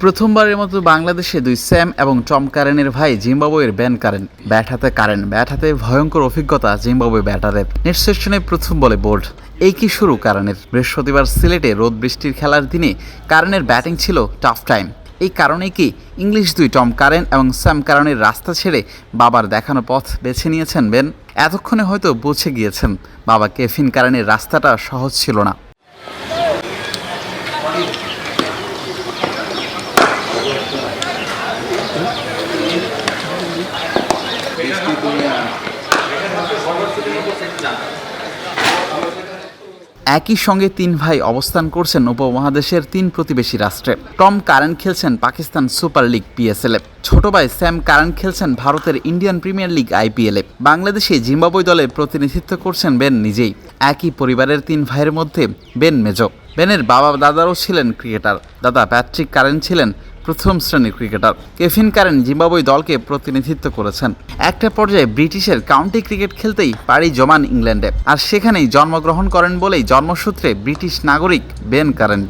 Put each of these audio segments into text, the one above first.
প্রথমবারের মতো বাংলাদেশে দুই স্যাম এবং টম কারেনের ভাই জিম্বাবুয়ের ব্যান কারেন, ব্যাট হাতে কারেন। ব্যাট হাতে ভয়ঙ্কর অভিজ্ঞতা জিম্বাবুয়ে ব্যাটারের। নেট প্রথম বলে বোল্ড। এই কি শুরু কারণের বৃহস্পতিবার সিলেটে রোদ বৃষ্টির খেলার দিনে কারণের ব্যাটিং ছিল টাফ টাইম এই কারণেই কি ইংলিশ দুই টম কারেন এবং স্যাম কারণের রাস্তা ছেড়ে বাবার দেখানো পথ বেছে নিয়েছেন বেন এতক্ষণে হয়তো বুঝে গিয়েছেন বাবা কেফিন কারণের রাস্তাটা সহজ ছিল না। একই সঙ্গে তিন ভাই অবস্থান করছেন উপমহাদেশের তিন প্রতিবেশী রাষ্ট্রে। টম কারেন খেলছেন পাকিস্তান সুপার লিগ পিএসএল এ। ছোট ভাই স্যাম কারেন খেলছেন ভারতের ইন্ডিয়ান প্রিমিয়ার লিগ আইপিএল এ। বাংলাদেশে জিম্বাবুয়ে দলে প্রতিনিধিত্ব করছেন বেন নিজেই। একই পরিবারের তিন ভাইয়ের মধ্যে বেন মেজো। বেনের বাবা দাদারও ছিলেন ক্রিকেটার। দাদা প্যাট্রিক কারেন ছিলেন প্রথম শ্রেণির ক্রিকেটার কেভিন কারেন জিম্বাবুয়ে দলকে প্রতিনিধিত্ব করেছেন। একটা পর্যায়ে ব্রিটিশের কাউন্টি ক্রিকেট খেলতেই পাড়ি জমান ইংল্যান্ডে। আর সেখানেই জন্মগ্রহণ করেন বলেই জন্মসূত্রে ব্রিটিশ নাগরিক বেন কারেন।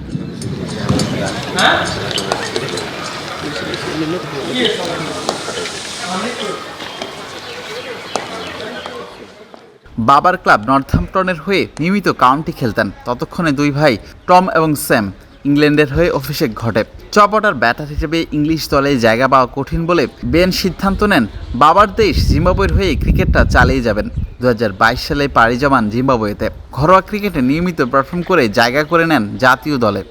বাবার ক্লাব নর্থহ্যাম্পটনের হয়ে নিয়মিত কাউন্টি খেলতেন। ততক্ষণে দুই ভাই টম এবং স্যাম ইংল্যান্ডের হয়ে অভিষেক ঘটে। চপটার ব্যাটার হিসেবে ইংলিশ দলে জায়গা পাওয়া কঠিন বলে বেন সিদ্ধান্ত নেন, বাবার দেশ জিম্বাবুয়ের হয়ে ক্রিকেটটা চালিয়ে যাবেন। দু হাজার বাইশ সালে পাড়ি জমান জিম্বাবুয়েতে। ঘরোয়া ক্রিকেটে নিয়মিত পারফর্ম করে জায়গা করে নেন জাতীয় দলে।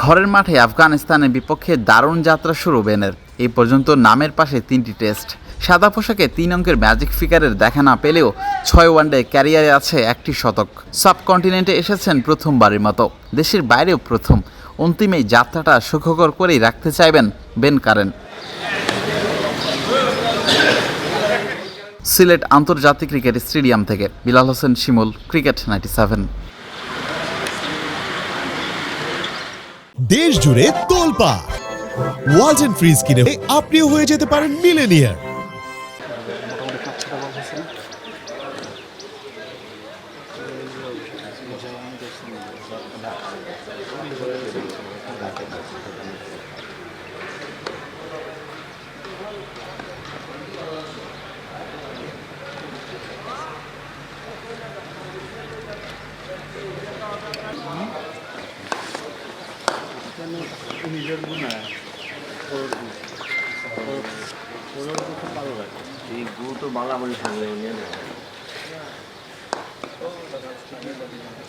ঘরের মাঠে আফগানিস্তানের বিপক্ষে দারুণ যাত্রা শুরু বেনের। এই পর্যন্ত নামের পাশে তিনটি টেস্ট। সাদা পোশাকে তিন অঙ্কের ম্যাজিক ফিগারের দেখা না পেলেও ছয় ওয়ানডে ক্যারিয়ারে আছে একটি শতক। সাবকন্টিনেন্টে এসেছেন প্রথমবারের মতো। দেশের বাইরেও প্রথম। অন্তিম এই যাত্রাটা সুখকর করেই রাখতে চাইবেন বেন কারেন। সিলেট আন্তর্জাতিক ক্রিকেট স্টেডিয়াম থেকে Bilal Hossain Shimul, cricket ninety seven দেশ জুড়ে তোলপা ওয়ালটন ফ্রিজ কিনে আপনিও হয়ে যেতে পারেন millionaire Ini malah menyesal Oh,